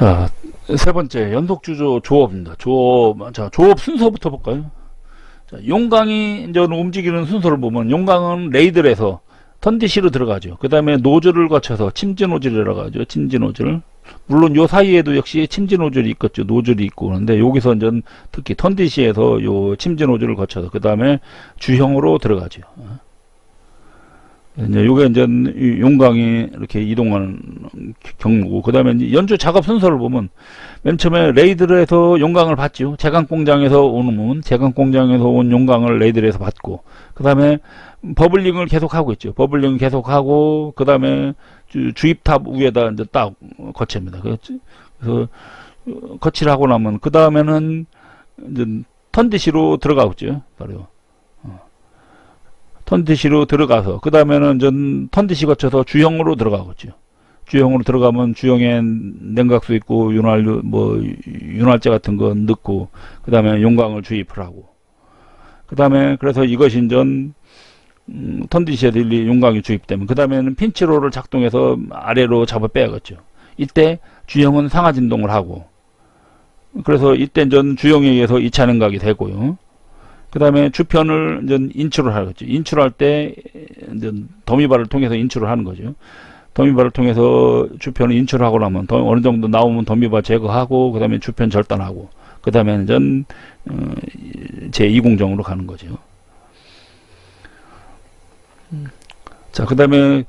자, 세 번째 연속 주조 조업입니다. 조업, 자, 조업 순서부터 볼까요? 자, 용광이 이제 움직이는 순서를 보면 용광은 레이들에서 턴디시로 들어가죠. 그 다음에 노즐을 거쳐서 침지 노즐이 들어가죠. 침지 노즐. 물론 요 사이에도 역시 침지 노즐이 있겠죠. 노즐이 있고 그런데 여기서 이제 특히 턴디시에서 요 침지 노즐을 거쳐서 그 다음에 주형으로 들어가죠. 이제 요게 이제 이 용광이 이렇게 이동하는 경로고 그 다음에 연주 작업 순서를 보면 맨 처음에 레이드에서 용광을 받죠. 제강 공장에서 오는 문, 제강 공장에서 온 용광을 레이드에서 받고 그 다음에 버블링을 계속 하고 있죠. 버블링 계속 하고 그 다음에 주입탑 위에다 이제 딱 거칩니다. 그래서 어, 거치를 하고 나면 그 다음에는 이제 턴디시로 들어가겠죠. 바로 어. 턴디시로 들어가서 그 다음에는 전 턴디시 거쳐서 주형으로 들어가겠죠. 주형으로 들어가면 주형에 냉각수 있고 윤활 뭐 윤활제 같은 거 넣고 그 다음에 용광을 주입을 하고 그 다음에 그래서 이것이 전 음, 턴디시에 들리 용광이 주입되면 그 다음에는 핀치로를 작동해서 아래로 잡아 빼야겠죠. 이때 주형은 상하 진동을 하고 그래서 이때 전 주형에 의해서 2차 냉각이 되고요. 그 다음에 주편을 이제 인출을 하겠죠. 인출할 때 이제 더미발을 통해서 인출을 하는 거죠. 더미발을 통해서 주편을 인출하고 나면 더 어느 정도 나오면 더미발 제거하고 그 다음에 주편 절단하고 그 다음에는 전 어, 제2공정으로 가는 거죠. 자, 그 다음에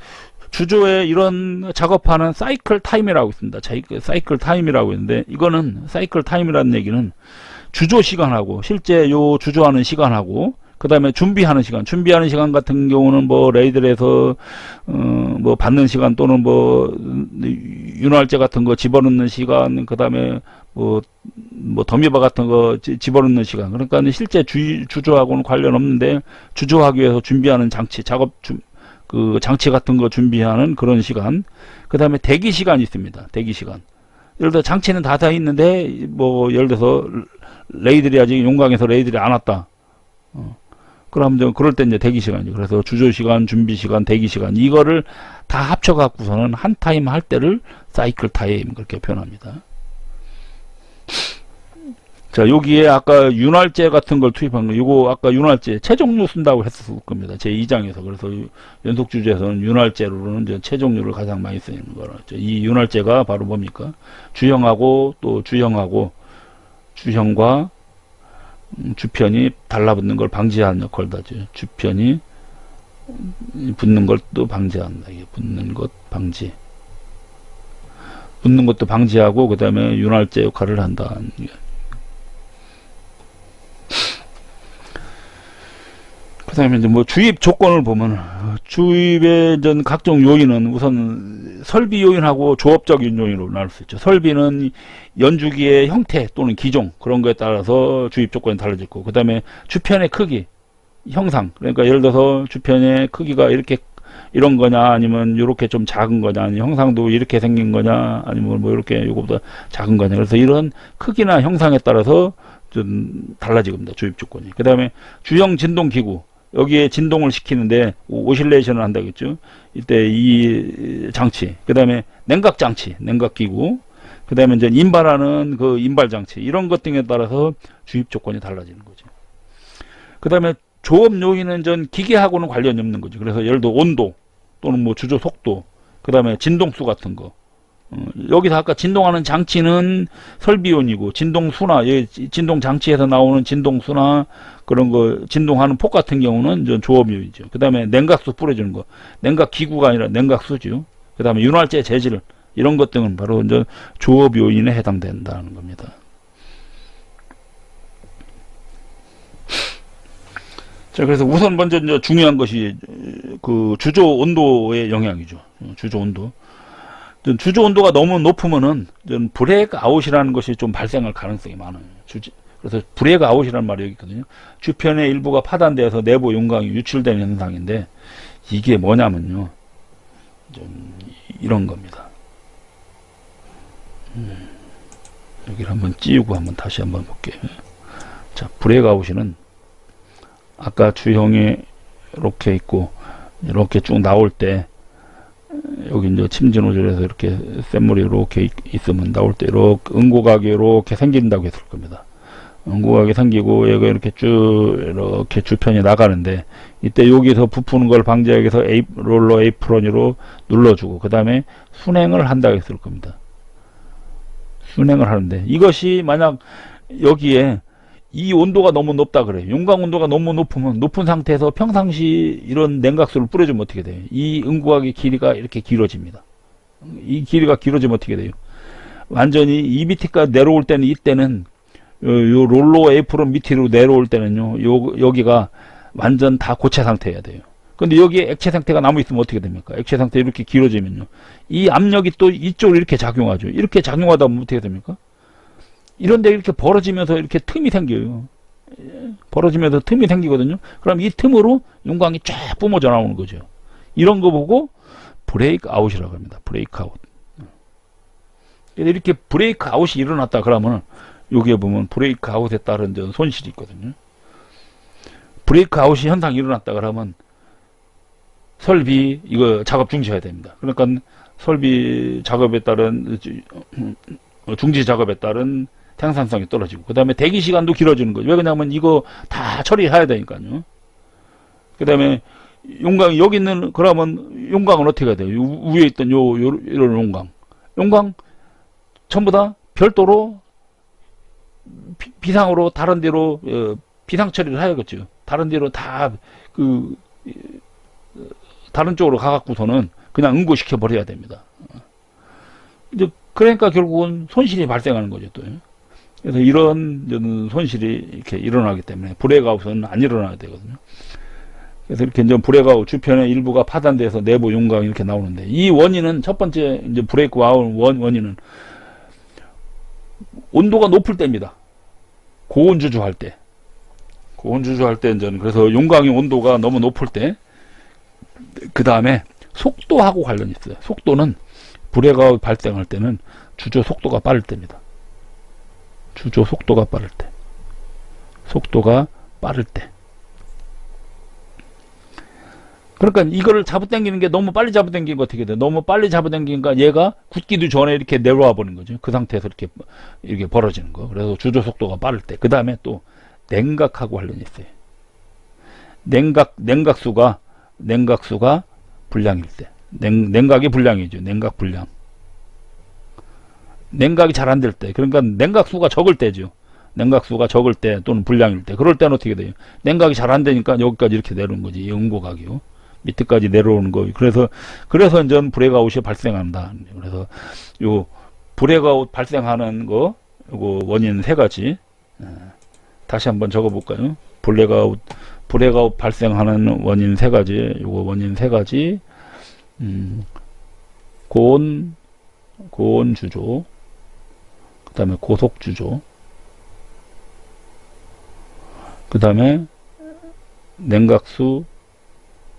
주조에 이런 작업하는 사이클 타임이라고 있습니다. 사이클 타임이라고 있는데 이거는 사이클 타임이라는 얘기는 주조 시간하고 실제 요 주조하는 시간하고 그 다음에 준비하는 시간, 준비하는 시간 같은 경우는 뭐 레이들에서 어 뭐 받는 시간 또는 뭐 윤활제 같은 거 집어넣는 시간, 그 다음에 뭐, 뭐, 더미바 같은 거 지- 집어넣는 시간. 그러니까 실제 주, 주조하고는 관련 없는데, 주조하기 위해서 준비하는 장치, 작업, 주, 그 장치 같은 거 준비하는 그런 시간. 그 다음에 대기 시간이 있습니다. 대기 시간. 예를 들어 장치는 다 다 있는데, 뭐, 예를 들어서 레이들이 아직 용광에서 레이들이 안 왔다. 어. 그럼 저 그럴 때 이제 대기 시간이죠. 그래서 주조 시간, 준비 시간, 대기 시간 이거를 다 합쳐 갖고서는 한 타임 할 때를 사이클 타임 그렇게 표현합니다. 자, 여기에 아까 윤활제 같은 걸 투입한 거, 이거 아까 윤활제, 체종류 쓴다고 했을 겁니다. 제 2장에서. 그래서 연속 주제에서는 윤활제로는 이제 체종류를 가장 많이 쓰는 거라. 이 윤활제가 바로 뭡니까? 주형하고 또 주형하고 주형과 음, 주편이 달라붙는 걸 방지하는 역할도 하죠. 주편이 음, 붙는 걸 또 방지한다. 이게 붙는 것 방지. 붙는 것도 방지하고 그 다음에 윤활제 역할을 한다. 그 다음에 이제 뭐 주입 조건을 보면 어, 주입의 전 각종 요인은 우선 설비 요인하고 조업적인 요인으로 나눌 수 있죠. 설비는 연주기의 형태 또는 기종 그런 거에 따라서 주입 조건이 달라질 거고 그 다음에 주편의 크기 형상. 그러니까 예를 들어서 주편의 크기가 이렇게 이런 거냐 아니면 이렇게 좀 작은 거냐 아니면 형상도 이렇게 생긴 거냐 아니면 뭐 이렇게 요거보다 작은 거냐. 그래서 이런 크기나 형상에 따라서 좀 달라지겁니다. 주입 조건이. 그 다음에 주형 진동 기구 여기에 진동을 시키는데 오실레이션을 한다겠죠 이때 이 장치 그 다음에 냉각 장치 냉각 기구 그 다음에 이제 인발하는 그 인발 장치 이런 것 등에 따라서 주입 조건이 달라지는 거죠 그 다음에 조업 요인은 전 기계하고는 관련이 없는 거죠. 그래서 예를 들어 온도 또는 뭐 주조 속도, 그 다음에 진동수 같은 거. 어, 여기서 아까 진동하는 장치는 설비용이고 진동수나 예, 진동 장치에서 나오는 진동수나 그런 거 진동하는 폭 같은 경우는 전 조업용이죠. 그 다음에 냉각수 뿌려주는 거, 냉각 기구가 아니라 냉각수죠. 그 다음에 윤활제 재질 이런 것 등은 바로 이제 조업 요인에 해당된다는 겁니다. 자, 그래서 우선 먼저 이제 중요한 것이 그 주조 온도의 영향이죠. 어, 주조 온도. 전 주조 온도가 너무 높으면은 전 브레이크 아웃이라는 것이 좀 발생할 가능성이 많아요. 주지- 그래서 브레이크 아웃이라는 말이 여기 있거든요. 주편의 일부가 파단되어서 내부 용광이 유출되는 현상인데 이게 뭐냐면요. 좀 이런 겁니다. 음, 여기를 한번 찌우고 한번 다시 한번 볼게요. 자, 브레이크 아웃이는 아까 주형이 이렇게 있고 이렇게 쭉 나올 때 여기 이제 침진 노즐에서 이렇게 샘물이 이렇게 있- 있으면 나올 때 이렇게 응고각이 이렇게 생긴다고 했을 겁니다. 응고각이 생기고 얘가 이렇게 쭉 이렇게 주편이 나가는데 이때 여기서 부푸는 걸 방지하기 위해서 에이, 롤러 에이프런으로 눌러주고 그 다음에 순행을 한다고 했을 겁니다. 순행을 하는데 이것이 만약 여기에 이 온도가 너무 높다 그래요. 용광 온도가 너무 높으면 높은 상태에서 평상시 이런 냉각수를 뿌려주면 어떻게 돼요? 이 응고각의 길이가 이렇게 길어집니다. 이 길이가 길어지면 어떻게 돼요? 완전히 이 밑에까지 내려올 때는 이때는 요, 요 롤러 에이프론 밑으로 내려올 때는요. 요 여기가 완전 다 고체 상태여야 돼요. 근데 여기에 액체 상태가 남아 있으면 어떻게 됩니까? 액체 상태 이렇게 길어지면요. 이 압력이 또 이쪽으로 이렇게 작용하죠. 이렇게 작용하다 보면 어떻게 됩니까? 이런데 이렇게 벌어지면서 이렇게 틈이 생겨요. 예, 벌어지면서 틈이 생기거든요. 그럼 이 틈으로 용광이 쫙 뿜어져 나오는 거죠. 이런 거 보고 브레이크 아웃이라고 합니다. 브레이크 아웃. 이렇게 브레이크 아웃이 일어났다 그러면 여기에 보면 브레이크 아웃에 따른 저 손실이 있거든요. 브레이크 아웃이 현상이 일어났다 그러면 설비 이거 작업 중지해야 됩니다. 그러니까 설비 작업에 따른 어, 중지 작업에 따른 생산성이 떨어지고 그 다음에 대기 시간도 길어지는 거죠. 왜 그러냐면 이거 다 처리해야 되니까요. 그 다음에 용광 여기 있는 그러면 용광은 어떻게 해야 돼요? 요- 위에 있던 요, 요 이런 용광, 용광 전부 다 별도로 비, 비상으로 다른 데로 어, 비상 처리를 해야겠죠. 다른 데로 다 그 다른 쪽으로 가갖고서는 그냥 응고시켜 버려야 됩니다. 이제 그러니까 결국은 손실이 발생하는 거죠 또. 그래서 이런 손실이 이렇게 일어나기 때문에 브레이크아웃은 안 일어나야 되거든요. 그래서 이렇게 이제 브레이크아웃 주변의 일부가 파단돼서 내부 용광이 이렇게 나오는데 이 원인은 첫 번째 이제 브레이크아웃 원 원인은 온도가 높을 때입니다. 고온 주주할 때. 고온 주주할 때 이제 그래서 용광의 온도가 너무 높을 때 그 다음에 속도하고 관련이 있어요. 속도는 불해가 발생할 때는 주조 속도가 빠를 때입니다. 주조 속도가 빠를 때. 속도가 빠를 때. 그러니까 이거를 잡아당기는 게 너무 빨리 잡아당기는 거 어떻게 돼? 너무 빨리 잡아당기니까 얘가 굳기도 전에 이렇게 내려와 버리는 거죠. 그 상태에서 이렇게 이렇게 벌어지는 거. 그래서 주조 속도가 빠를 때. 그 다음에 또 냉각하고 관련이 있어요. 냉각 냉각수가 냉각수가 불량일 때. 냉, 냉각이 불량이죠. 냉각 불량. 냉각이 잘 안 될 때. 그러니까 냉각수가 적을 때죠. 냉각수가 적을 때 또는 불량일 때. 그럴 때는 어떻게 돼요? 냉각이 잘 안 되니까 여기까지 이렇게 내려오는 거지. 이 응고각이요. 밑에까지 내려오는 거. 그래서, 그래서 이제 브레이크아웃이 발생한다. 그래서 요 브레이크아웃 발생하는 거, 요거 원인 세 가지. 예. 다시 한번 적어볼까요? 블랙아웃, 블랙아웃 발생하는 원인 세 가지, 요거 원인 세 가지, 음, 고온, 고온 주조, 그 다음에 고속 주조, 그 다음에 냉각수,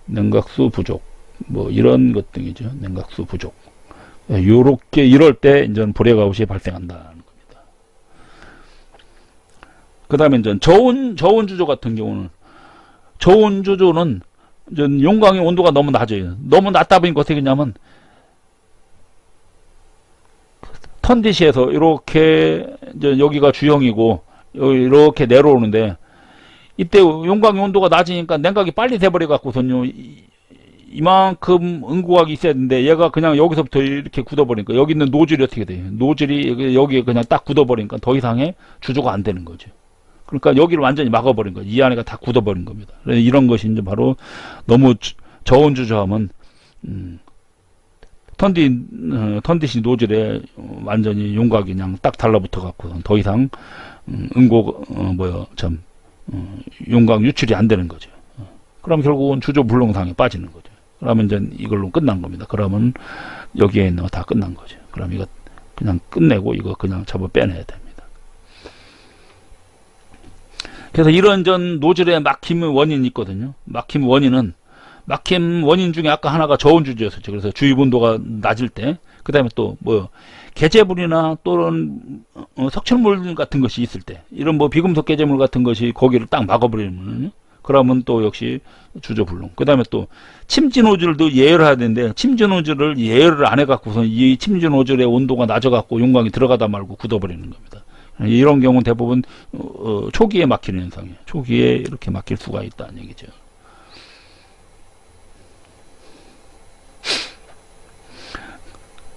냉각수 부족, 뭐 이런 것 등이죠. 냉각수 부족. 예, 요렇게 이럴 때 이제 브레이크아웃이 발생한다는 겁니다. 그 다음에 이제 저온, 저온 주조 같은 경우는 저온 주조는 이제 용광의 온도가 너무 낮아요. 너무 낮다 보니까 어떻게 되냐면 턴디시에서 이렇게 이제 여기가 주형이고 여기 이렇게 내려오는데 이때 용광의 온도가 낮으니까 냉각이 빨리 돼버려 갖고선요 이- 이만큼 응고각이 있어야 되는데 얘가 그냥 여기서부터 이렇게 굳어버리니까 여기 있는 노즐이 어떻게 돼요? 노즐이 여기- 여기에 그냥 딱 굳어버리니까 더 이상의 주조가 안 되는 거죠. 그러니까 여기를 완전히 막아버린 거죠. 이 안에가 다 굳어버린 겁니다. 이런 것이 이제 바로 너무 주- 저온 주저하면 음, 턴디 어, 턴디시 노즐에 어, 완전히 용각이 그냥 딱 달라붙어 갖고 더 이상 음, 응고 어, 뭐야 참 어, 용각 유출이 안 되는 거죠. 어, 그럼 결국은 주조 불능상에 빠지는 거죠. 그러면 이제 이걸로 끝난 겁니다. 그러면 여기에 있는 거 다 끝난 거죠. 그럼 이거 그냥 끝내고 이거 그냥 잡아 빼내야 됩니다. 그래서 이런 전 노즐의 막힘의 원인이 있거든요. 막힘 원인은 막힘 원인 중에 아까 하나가 저온 주조였었죠. 그래서 주입 온도가 낮을 때, 그 다음에 또 뭐 개제물이나 또는 어, 석철물 같은 것이 있을 때, 이런 뭐 비금속 개제물 같은 것이 거기를 딱 막아버리면 그러면 또 역시 주저불능. 그 다음에 또 침진 호줄도 예열해야 되는데 침진 호줄을 예열을 안 해갖고서 이 침진 호줄의 온도가 낮아갖고 용광이 들어가다 말고 굳어버리는 겁니다. 이런 경우는 대부분 어, 어, 초기에 막히는 현상이에요. 초기에 이렇게 막힐 수가 있다는 얘기죠.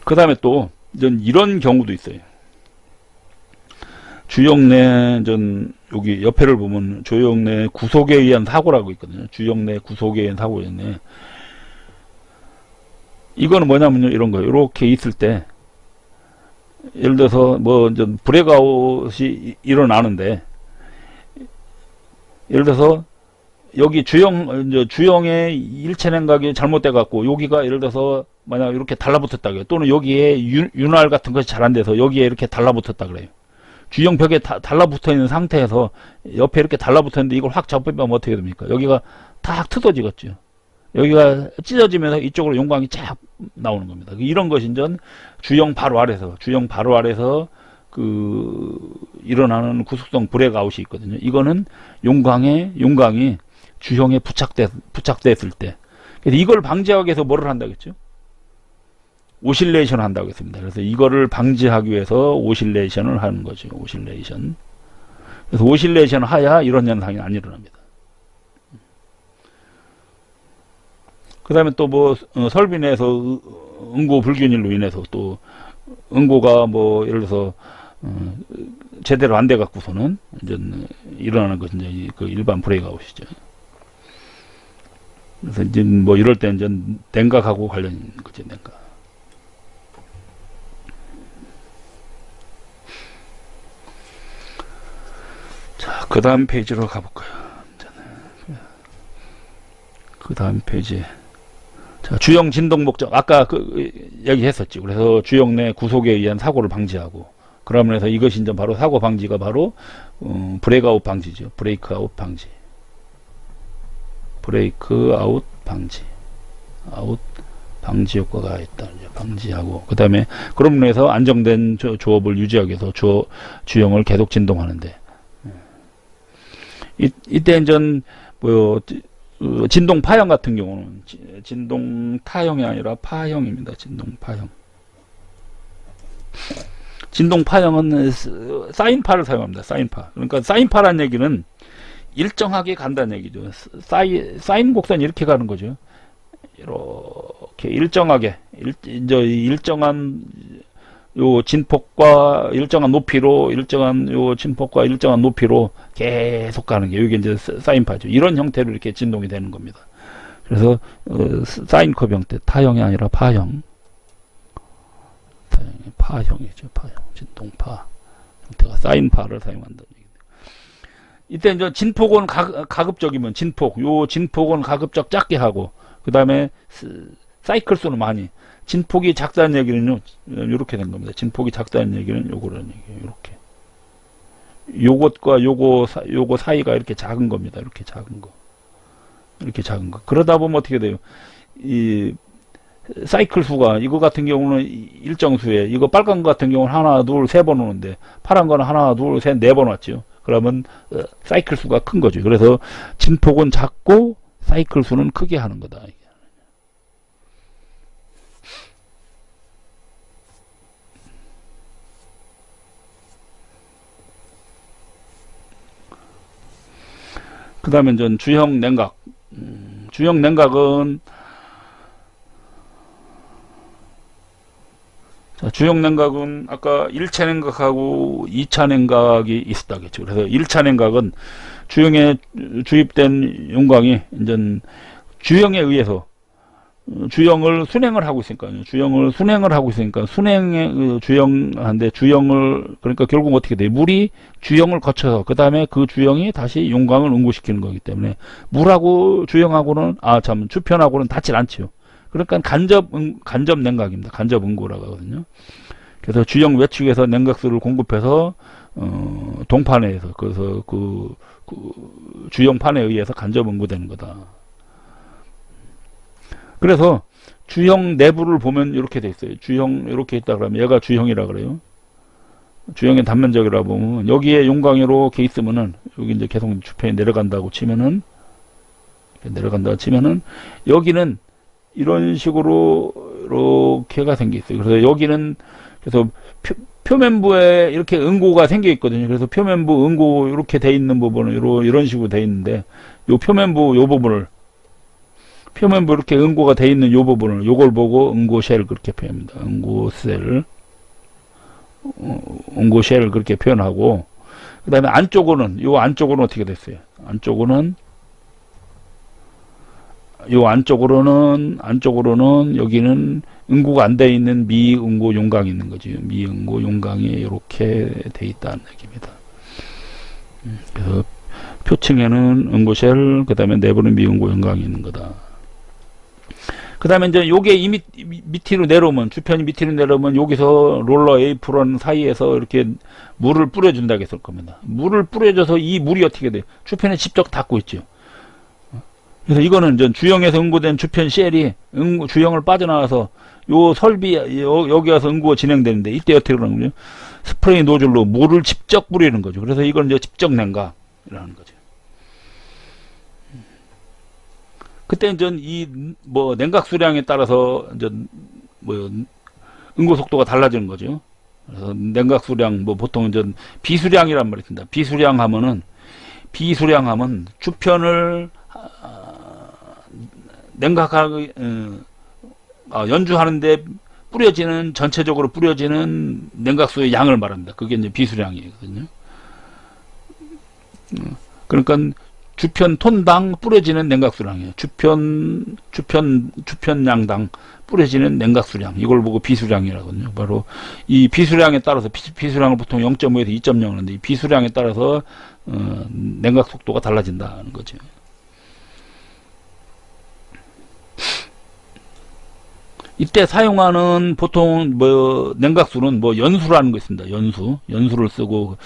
그 다음에 또 이런, 이런 경우도 있어요. 주역내 전 여기 옆에를 보면 주역내 구속에 의한 사고라고 있거든요. 주역내 구속에 의한 사고였네. 이거는 뭐냐면요 이런 거예요. 이렇게 있을 때 예를 들어서 뭐 이제 브레이크아웃이 일어나는데 예를 들어서 여기 주영 주영의 일체 냉각이 잘못돼 갖고 여기가 예를 들어서 만약 이렇게 달라붙었다 그래요. 또는 여기에 윤, 윤활 같은 것이 잘 안 돼서 여기에 이렇게 달라붙었다 그래요. 주영 벽에 다, 달라붙어 있는 상태에서 옆에 이렇게 달라붙어 있는데 이걸 확 접으면 어떻게 됩니까? 여기가 탁 트어지겠죠. 여기가 찢어지면서 이쪽으로 용광이 쫙 나오는 겁니다. 이런 것이 이제 주영 바로 아래서 주영 바로 아래서 그 일어나는 구속성 브레이크아웃이 있거든요. 이거는 용광에 용광이 주형에 부착돼 부착됐을 때. 그래서 이걸 방지하기 위해서 뭐를 한다겠죠? 오실레이션 한다고 했습니다. 그래서 이거를 방지하기 위해서 오실레이션을 하는 거죠. 오실레이션. 그래서 오실레이션 하야 이런 현상이 안 일어납니다. 그 다음에 또 뭐 설비 내에서 응고 불균일로 인해서 또 응고가 뭐 예를 들어서 어, 제대로 안 돼 갖고서는 이제 일어나는 것은 이제 그 일반 브레이크아웃이죠. 그래서 이제 뭐 이럴 때 이제 냉각하고 관련 거죠, 냉각. 자, 그 다음 페이지로 가볼까요? 그 다음 페이지. 자, 주영 진동 목적. 아까 그 얘기했었지. 그래서 주영 내 구속에 의한 사고를 방지하고. 그러면서 이것이 이제 바로 사고 방지가 바로 어, 브레이크아웃 방지죠. 브레이크아웃 방지. 브레이크아웃 방지. 아웃 방지 효과가 있다. 방지하고 그 다음에 그럼으로 해서 안정된 조, 조업을 유지하기 위해서 주, 주영을 계속 진동하는데 이, 이때 이제 뭐 어, 진동 파형 같은 경우는 지- 진동 타형이 아니라 파형입니다. 진동 파형. 진동 파형은 스- 사인파를 사용합니다. 사인파. 그러니까 사인파란 얘기는 일정하게 간다는 얘기죠. 사이, 사인 곡선이 이렇게 가는 거죠. 이렇게 일정하게 일, 이제 일정한 요 진폭과 일정한 높이로 일정한 요 진폭과 일정한 높이로 계속 가는 게 이게 이제 사인파죠. 이런 형태로 이렇게 진동이 되는 겁니다. 그래서 어, 사인컵 형태, 타형이 아니라 파형. 타형이 파형이죠. 파형. 진동파 형태가 사인파를 사용한다는 얘기입니다. 이때 이제 진폭은 가, 가급적이면 진폭, 요 진폭은 가급적 작게 하고 그 다음에 사이클 수는 많이 진폭이 작다는 얘기는요 이렇게 된 겁니다. 진폭이 작다는 얘기는 요거라는 얘기예요. 이렇게 요것과 요거 사, 요거 사이가 이렇게 작은 겁니다. 이렇게 작은 거 이렇게 작은 거 그러다 보면 어떻게 돼요? 이 사이클 수가 이거 같은 경우는 이- 일정 수에 이거 빨간 거 같은 경우는 하나 둘 세 번 오는데 파란 거는 하나 둘 셋 네 번 왔죠. 그러면 어, 사이클 수가 큰 거죠. 그래서 진폭은 작고 사이클 수는 크게 하는 거다. 그 다음에 전 주형 냉각. 음, 주형 냉각은 자, 주형 냉각은 아까 1차 냉각하고 2차 냉각이 있었다 겠죠. 그래서 1차 냉각은 주형에 주입된 용광이 이제 주형에 의해서 어, 주형을 순행을 하고 있으니까요. 주형을 순행을 하고 있으니까 순행의 그 주형한데 주형을 그러니까 결국 어떻게 돼? 물이 주형을 거쳐서 그 다음에 그 주형이 다시 용광을 응고시키는 거기 때문에 물하고 주형하고는 아 참 주편하고는 닿질 않지요. 그러니까 간접 응, 간접 냉각입니다. 간접 응고라고 하거든요. 그래서 주형 외측에서 냉각수를 공급해서 어, 동판에서 그래서 그, 그 주형판에 의해서 간접 응고되는 거다. 그래서 주형 내부를 보면 이렇게 돼 있어요. 주형 이렇게 있다 그러면 얘가 주형이라 그래요. 주형의 단면적이라 보면 여기에 용광이 이렇게 있으면은 여기 이제 계속 주편이 내려간다고 치면은 내려간다 치면은 여기는 이런 식으로 이렇게가 생겨 있어요. 그래서 여기는 그래서 표, 표면부에 이렇게 응고가 생겨 있거든요. 그래서 표면부 응고 이렇게 돼 있는 부분은 이런 식으로 돼 있는데 요 표면부 요 부분을 표면부 이렇게 응고가 돼 있는 요 부분을 요걸 보고 응고쉘 그렇게 표현합니다. 응고셀 어, 응고쉘 그렇게 표현하고 그 다음에 안쪽으로는 요 안쪽으로는 어떻게 됐어요? 안쪽으로는 요 안쪽으로는 안쪽으로는 여기는 응고가 안 돼 있는 미응고 용광이 있는 거죠. 미응고 용광이 이렇게 돼 있다는 얘기입니다. 음, 그래서 표층에는 응고쉘 그 다음에 내부는 미응고 용광이 있는 거다. 그 다음에 이제 요게 이 밑, 밑으로 내려오면 주편이 밑으로 내려오면 여기서 롤러 에이프론 사이에서 이렇게 물을 뿌려준다고 했을 겁니다. 물을 뿌려줘서 이 물이 어떻게 돼? 주편에 직접 닿고 있죠. 그래서 이거는 전 주형에서 응고된 주편 쉘이 응, 주형을 빠져나와서 요 설비 여, 여기 와서 응고가 진행되는데 이때 어떻게 그러냐면 스프레이 노즐로 물을 직접 뿌리는 거죠. 그래서 이건 이제 직접 냉각이라는 거죠. 그때 이제 이뭐 냉각 수량에 따라서 이제 뭐 응고 속도가 달라지는 거죠. 그래서 냉각 수량 뭐 보통 이제 비수량이란 말이 있습니다. 비수량 하면은 비수량 하면 주편을 냉각하고 어, 아, 연주하는데 뿌려지는 전체적으로 뿌려지는 냉각수의 양을 말합니다. 그게 이제 비수량이거든요. 어, 그러니까 주편 톤당 뿌려지는 냉각수량이에요. 주편 주편 주편량당 뿌려지는 냉각수량 이걸 보고 비수량이라거든요. 바로 이 비수량에 따라서 비, 비수량을 보통 0.5에서 2.0 하는데 이 비수량에 따라서 어, 냉각 속도가 달라진다는 거죠. 이때 사용하는 보통 뭐 냉각수는 뭐 연수라는 거 있습니다. 연수, 연수를 쓰고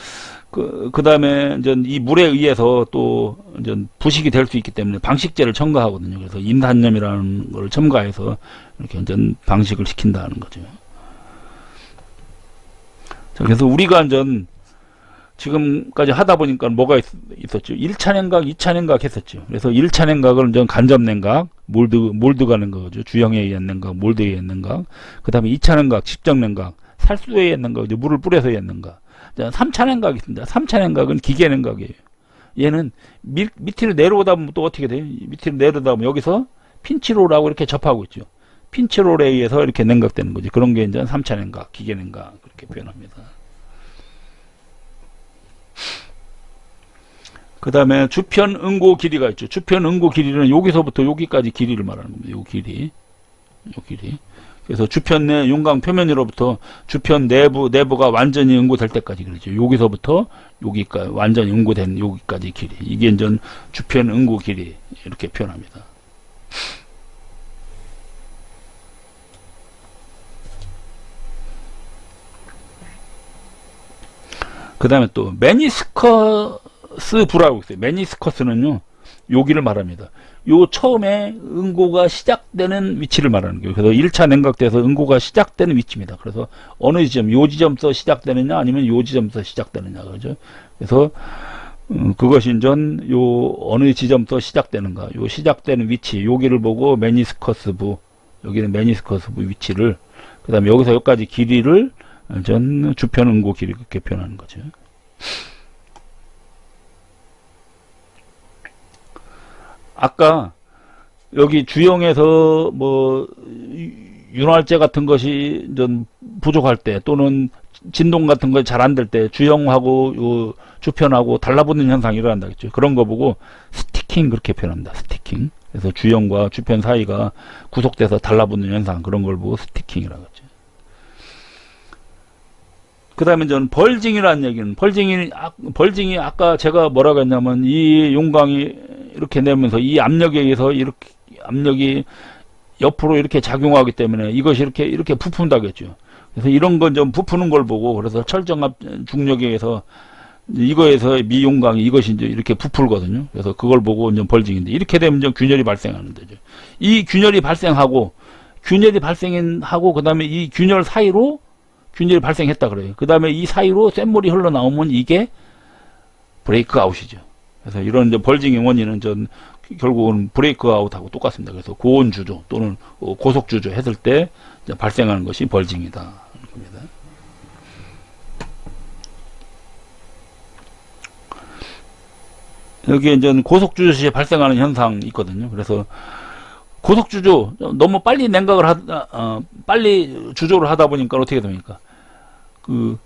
그 그 다음에 이제 이 물에 의해서 또 이제 부식이 될 수 있기 때문에 방식제를 첨가하거든요. 그래서 인산염이라는 걸 첨가해서 이렇게 이제 방식을 시킨다는 거죠. 자, 그래서 우리가 이제 지금까지 하다 보니까 뭐가 있, 었죠 1차 냉각, 2차 냉각 했었죠. 그래서 1차 냉각을 이제 간접 냉각, 몰드, 몰드가 냉각이죠. 주형에 의한 냉각, 몰드에 의한 냉각. 그 다음에 2차 냉각, 집정 냉각, 살수에 의한 냉각, 이제 물을 뿌려서 의한 냉각. 3차 냉각이 있습니다. 3차 냉각은 기계 냉각이에요. 얘는 밑, 밑으로 내려오다 보면 또 어떻게 돼요? 밑으로 내려오다 보면 여기서 핀치롤하고 이렇게 접하고 있죠. 핀치롤에 의해서 이렇게 냉각되는 거죠. 그런 게 이제 3차 냉각, 기계 냉각 그렇게 표현합니다. 그 다음에 주편 응고 길이가 있죠. 주편 응고 길이는 여기서부터 여기까지 길이를 말하는 겁니다. 요 길이. 요 길이. 그래서 주편 내 용광 표면으로부터 주편 내부, 내부가 완전히 응고될 때까지 그러죠. 여기서부터 여기까지, 완전히 응고된 여기까지 길이. 이게 이제 주편 응고 길이. 이렇게 표현합니다. 그 다음에 또, 매니스커스 부라고 있어요. 매니스커스는요, 여기를 말합니다. 요 처음에 응고가 시작되는 위치를 말하는 거예요. 그래서 1차 냉각돼서 응고가 시작되는 위치입니다. 그래서 어느 지점, 요 지점서 시작되느냐 아니면 요 지점서 시작되느냐 그러죠. 그래서 음, 그것이 인전 요 어느 지점서 시작되는가, 요 시작되는 위치, 여기를 보고 매니스커스 부, 여기는 매니스커스 부 위치를, 그 다음에 여기서 여기까지 길이를 전 주편 응고 길이 그렇게 표현하는 거죠. 아까 여기 주영에서 뭐 윤활제 같은 것이 좀 부족할 때 또는 진동 같은 거잘안 될 때 주영하고 요 주편하고 달라붙는 현상이 일어난다겠죠. 그런 거 보고 스티킹 그렇게 표현합니다. 스티킹. 그래서 주영과 주편 사이가 구속돼서 달라붙는 현상 그런 걸 보고 스티킹이라고 하죠. 그 다음에 저는 벌징이라는 얘기는 벌징이 아, 벌징이 아까 제가 뭐라고 했냐면 이 용광이 이렇게 내면서 이 압력에 의해서 이렇게 압력이 옆으로 이렇게 작용하기 때문에 이것이 이렇게 이렇게 부푼다겠죠. 그래서 이런 건 좀 부푸는 걸 보고 그래서 철정압 중력에 의해서 이거에서 미용광이 이것이 이제 이렇게 부풀거든요. 그래서 그걸 보고 이제 벌징인데 이렇게 되면 좀 균열이 발생하는 거죠. 이 균열이 발생하고 균열이 발생하고 그다음에 이 균열 사이로 균열이 발생했다 그래요. 그 다음에 이 사이로 쇳물이 흘러나오면 이게 브레이크 아웃이죠. 그래서 이런 이제 벌징의 원인은 전 결국은 브레이크 아웃하고 똑같습니다. 그래서 고온 주조 또는 어, 고속 주조 했을 때 발생하는 것이 벌징이다. 겁니다. 여기에 이제 고속 주조 시에 발생하는 현상이 있거든요. 그래서 고속 주조 너무 빨리 냉각을 하다 어, 빨리 주조를 하다 보니까 어떻게 됩니까? 그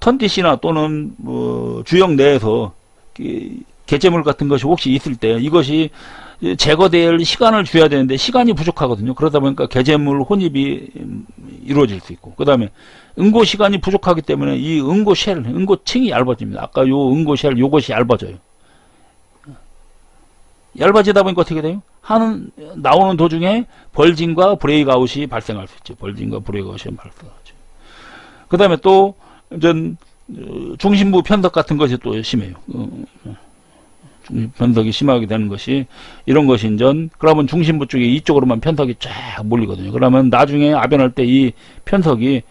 턴디시나 또는 뭐 주역 내에서 이 개체물 같은 것이 혹시 있을 때 이것이 제거될 시간을 줘야 되는데 시간이 부족하거든요. 그러다 보니까 개체물 혼입이 음, 이루어질 수 있고 그 다음에 응고 시간이 부족하기 때문에 이 응고 쉘, 응고 층이 얇아집니다. 아까 요 응고 쉘 요것이 얇아져요. 얇아지다 보니까 어떻게 돼요? 하는 나오는 도중에 벌진과 브레이크 아웃이 발생할 수 있죠. 벌진과 브레이크 아웃이 발생하죠. 그 다음에 또 전 중심부 편덕 같은 것이 또 심해요. 어, 중심 편덕이 심하게 되는 것이 이런 것이 인전 그러면 중심부 쪽에 이쪽으로만 편석이 쫙 몰리거든요. 그러면 나중에 아변할 때 이 편석이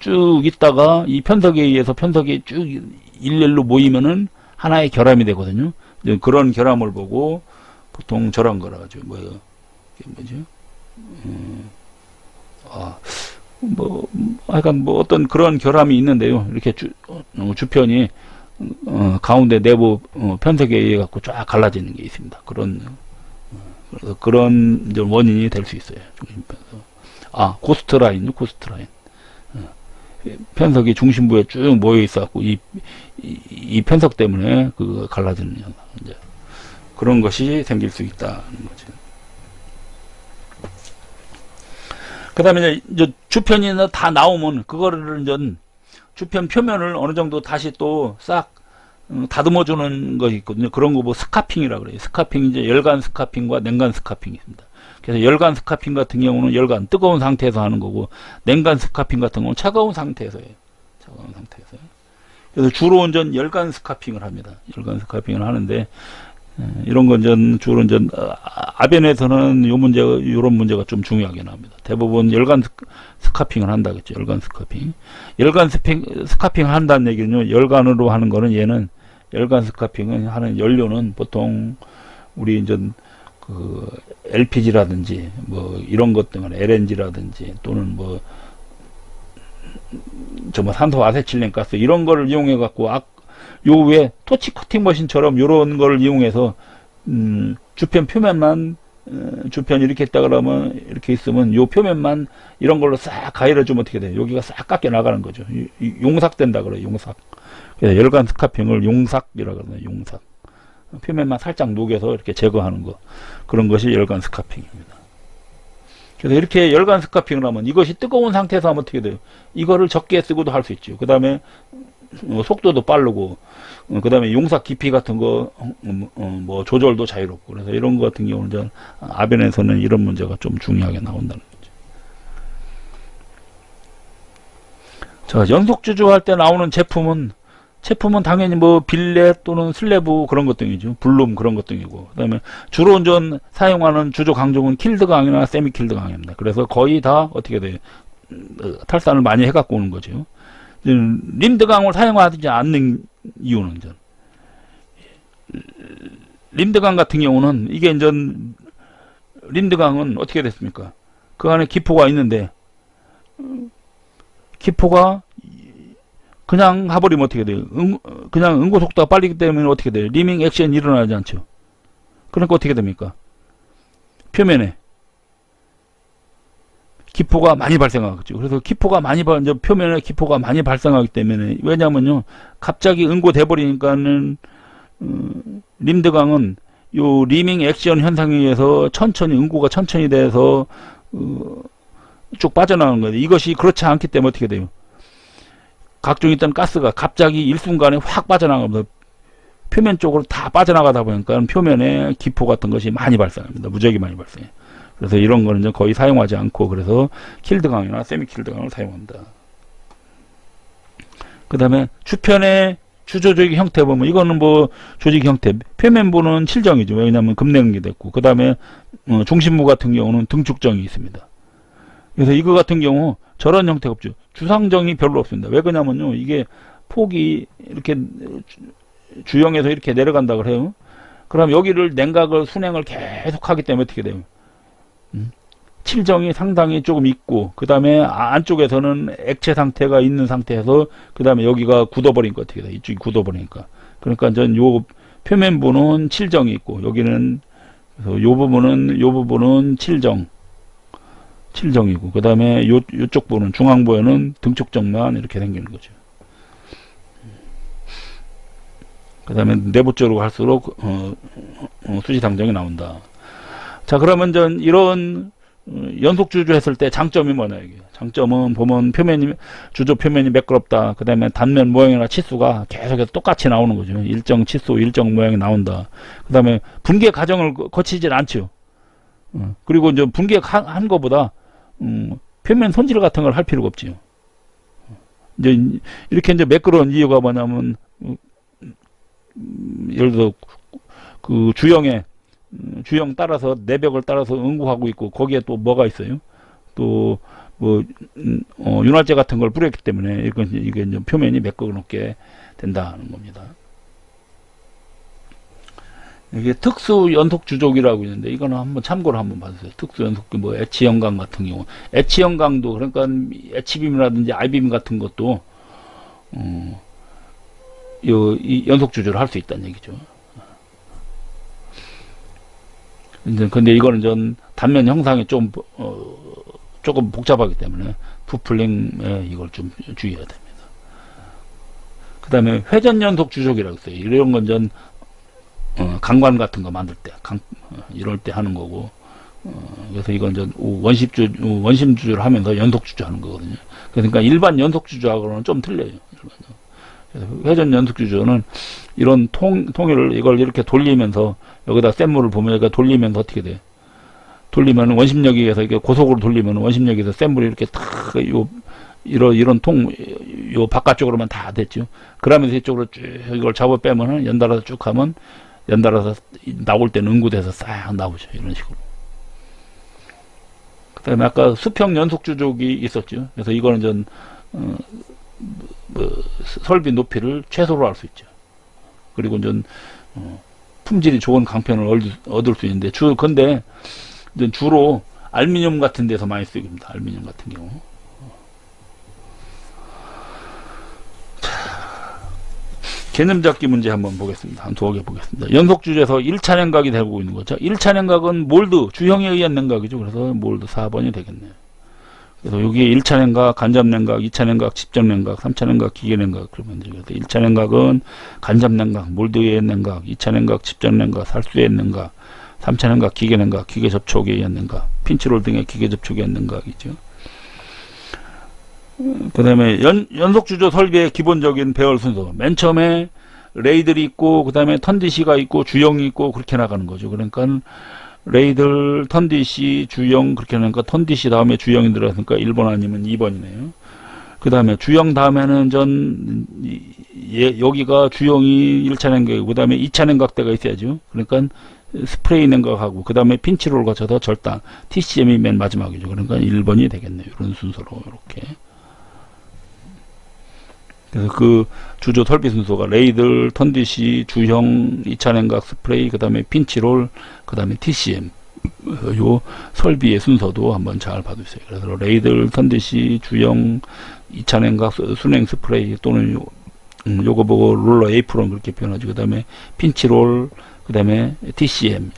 쭉 있다가 이 편석에 의해서 편석이 쭉 일렬로 모이면은 하나의 결함이 되거든요. 그런 결함을 보고 보통 저런 거라 가지고 뭐예요? 이게 뭐죠? 음, 아, 뭐, 하여간 뭐 어떤 그런 결함이 있는데요. 이렇게 주, 어, 주편이 어, 가운데 내부 어, 편석에 의해 갖고 쫙 갈라지는 게 있습니다. 그런 어, 그래서 그런 원인이 될 수 있어요. 중심편석. 아 고스트 라인요, 고스트 라인. 어, 편석이 중심부에 쭉 모여 있어갖고 이, 이, 이 편석 때문에 그 갈라지는 현상 이제 그런 것이 생길 수 있다는 거죠. 그 다음에 이제, 이제 주편이나 다 나오면 그거를 이제 주편 표면을 어느 정도 다시 또싹 음, 다듬어주는 것이 있거든요. 그런 거 뭐 스카핑이라 그래요. 스카핑 이제 열간 스카핑과 냉간 스카핑이 있습니다. 그래서 열간 스카핑 같은 경우는 열간 뜨거운 상태에서 하는 거고 냉간 스카핑 같은 경우는 차가운 상태에서 해요. 차가운 상태에서. 그래서 주로 이제 열간 스카핑을 합니다. 열간 스카핑을 하는데 에, 이런 건 전 주로 이제 아, 아변에서는 요 문제가 요런 문제가 좀 중요하게 나옵니다. 대부분 열간 스카- 스카핑을 한다겠죠. 열간 스카핑. 열간 스핑, 스카핑 한다는 얘기는요. 열간으로 하는 거는 얘는 열간 스카핑은 하는 연료는 보통 우리 이제 그 LPG라든지 뭐 이런 것 등은 LNG라든지 또는 뭐 정말 산소 아세틸렌 가스 이런 거를 이용해 갖고 악, 요 외에 토치 커팅 머신처럼 요런 거를 이용해서 음, 주편 표면만 어, 주편 이렇게 있다 그러면 이렇게 있으면 요 표면만 이런 걸로 싹 가위를 주면 어떻게 돼요? 여기가 싹 깎여 나가는 거죠. 이- 이 용삭 된다 그래요. 용삭. 그래서 열간 스카핑을 용삭이라 그러네요. 용삭. 표면만 살짝 녹여서 이렇게 제거하는 거. 그런 것이 열간 스카핑입니다. 그래서 이렇게 열간 스카핑을 하면 이것이 뜨거운 상태에서 하면 어떻게 돼요? 이거를 적게 쓰고도 할 수 있죠. 그 다음에 어, 속도도 빠르고, 그 다음에 용삭 깊이 같은 거, 어, 어, 뭐 조절도 자유롭고, 그래서 이런 거 같은 경우는 전 아변에서는 이런 문제가 좀 중요하게 나온다는 거죠. 자, 연속 주조할 때 나오는 제품은 제품은 당연히 뭐 빌렛 또는 슬래브 그런 것 등이죠. 블룸 그런 것 등이고. 그 다음에 주로 운전 사용하는 주조 강종은 킬드 강이나 세미 킬드 강입니다. 그래서 거의 다 어떻게 돼? 음, 어, 탈산을 많이 해 갖고 오는 거죠. 음, 림드 강을 사용하지 않는 이유는 전 림드 강 같은 경우는 이게 이제 림드 강은 어떻게 됐습니까? 그 안에 기포가 있는데 음, 기포가 그냥 하버리면 어떻게 돼요? 응, 그냥 응고 속도가 빠르기 때문에 어떻게 돼요? 리밍 액션이 일어나지 않죠. 그러니까 어떻게 됩니까? 표면에 기포가 많이 발생하겠죠. 그래서 기포가 많이 발, 이제 표면에 기포가 많이 발생하기 때문에 왜냐면요, 갑자기 응고돼 버리니까는 음, 림드강은 요 리밍 액션 현상에 의해서 천천히 응고가 천천히 돼서 어, 쭉 빠져나가는 거예요. 이것이 그렇지 않기 때문에 어떻게 돼요? 각종 있던 가스가 갑자기 일순간에 확 빠져나가면서 표면 쪽으로 다 빠져나가다 보니까 표면에 기포 같은 것이 많이 발생합니다. 무지하게 많이 발생해요. 그래서 이런 거는 이제 거의 사용하지 않고 그래서 킬드 강이나 세미 킬드 강을 사용한다. 그 다음에 주편의 주조직 형태 보면 이거는 뭐 조직 형태 표면부는 칠정이죠. 왜냐하면 금냉이 됐고 그 다음에 어, 중심부 같은 경우는 등축정이 있습니다. 그래서 이거 같은 경우 저런 형태가 없죠. 주상정이 별로 없습니다. 왜 그러냐면요. 이게 폭이 이렇게 주- 주형에서 이렇게 내려간다 그래요. 그럼 여기를 냉각을 순행을 계속 하기 때문에 어떻게 돼요? 음? 칠정이 상당히 조금 있고 그 다음에 안쪽에서는 액체 상태가 있는 상태에서 그 다음에 여기가 굳어버리니까 어떻게 돼? 이쪽이 굳어버리니까 그러니까 전 요 표면부는 칠정이 있고 여기는 그래서 요 부분은 요 부분은 칠정 칠정이고 그 다음에 요 요쪽 부분 중앙부에는 등촉정만 이렇게 생기는 거죠. 그 다음에 내부 쪽으로 갈수록 어, 어, 수지상정이 나온다. 자 그러면 전 이런 어, 연속 주조 했을 때 장점이 뭐냐 이게. 장점은 보면 표면이 주조 표면이 매끄럽다. 그 다음에 단면 모양이나 치수가 계속해서 똑같이 나오는 거죠. 일정 치수 일정 모양이 나온다. 그 다음에 분계 과정을 거- 거치질 않죠. 어, 그리고 이제 분계 한, 한 거보다 음, 표면 손질 같은 걸 할 필요가 없지요. 이제 이- 이렇게 이제 매끄러운 이유가 뭐냐면 음, 음, 예를 들어 그 주형에 음, 주형 따라서 내벽을 따라서 응고하고 있고 거기에 또 뭐가 있어요? 또뭐 어, 윤활제 같은 걸 뿌렸기 때문에 이건 이게 이제 표면이 매끄럽게 된다는 겁니다. 이게 특수 연속 주족이라고 있는데 이거는 한번 참고로 한번 봐주세요. 특수 연속 뭐 엣지 영광 같은 경우 영광도 그러니까 엣지빔이라든지 아이빔 같은 것도 어, 요, 이 연속 주조를 할 수 있다는 얘기죠. 이제 근데 이거는 전 단면 형상이 좀 어, 조금 복잡하기 때문에 부플링에 이걸 좀 주의해야 됩니다. 그 다음에 회전 연속 주족이라고 있어요. 이런 건전 어, 강관 같은 거 만들 때, 강, 어, 이럴 때 하는 거고. 어, 그래서 이건 전 원심 주 원심 주조를 하면서 연속 주조하는 거거든요. 그러니까 일반 연속 주조하고는 좀 틀려요. 일반 회전 연속 주조는 이런 통 통일을 이걸 이렇게 돌리면서 여기다 센 물을 보면 여기가 돌리면서 어떻게 돼? 돌리면 원심력에 의해서 이게 고속으로 돌리면 원심력에 의해서 센 물이 이렇게 탁요 이런 이런 통 요 바깥쪽으로만 다 됐죠. 그러면서 이쪽으로 쭉 이걸 잡아 빼면은 연달아서 쭉 하면 연달아서 나올 때는 응구돼서 싹 나오죠. 이런 식으로. 그다음에 아까 수평 연속 주족이 있었죠. 그래서 이거는 전 어, 뭐, 설비 높이를 최소로 할 수 있죠. 그리고 전 어, 품질이 좋은 강편을 얻을, 수 있는데 주 근데 이제 주로 알루미늄 같은 데서 많이 쓰입니다. 알루미늄 같은 경우. 자, 개념 잡기 문제 한번 보겠습니다. 한 두어 개 보겠습니다. 연속 주제에서 1차 냉각이 되고 있는 거죠. 1차 냉각은 몰드, 주형에 의한 냉각이죠. 그래서 몰드 4번이 되겠네요. 그래서 여기에 1차 냉각, 간접 냉각, 2차 냉각, 집적 냉각, 3차 냉각, 기계 냉각 그러면. 그래서 1차 냉각은 간접 냉각, 몰드에 의한 냉각, 2차 냉각, 집적 냉각, 살수에 의한 냉각, 3차 냉각, 기계 냉각, 기계 접촉에 의한 냉각, 핀치롤 등의 기계 접촉에 의한 냉각이죠. 그 다음에 연, 연속 주조 설비의 기본적인 배열 순서. 맨 처음에 레이들이 있고, 그 다음에 턴디시가 있고, 주형이 있고, 그렇게 나가는 거죠. 그러니까 레이들, 턴디시, 주형, 그렇게 하니까 턴디시 다음에 주형이 들어갔으니까 1번 아니면 2번이네요. 그 다음에 주형 다음에는 전, 이- 예, 여기가 주형이 1차 냉각이고, 그 다음에 2차 냉각대가 있어야죠. 그러니까 스프레이 냉각하고, 그 다음에 핀치롤 거쳐서 절단, TCM이 맨 마지막이죠. 그러니까 1번이 되겠네요. 이런 순서로, 이렇게. 그래서 그 주조 설비 순서가 레이들, 턴디시, 주형, 2차 냉각, 스프레이, 그 다음에 핀치롤, 그 다음에 TCM. 어, 요 설비의 순서도 한번 잘 봐두세요. 그래서 레이들, 턴디시, 주형, 2차 냉각, 수- 순행 스프레이 또는 요, 음, 요거 보고 롤러 에이프론 그렇게 표현하죠. 그 다음에 핀치롤, 그 다음에 TCM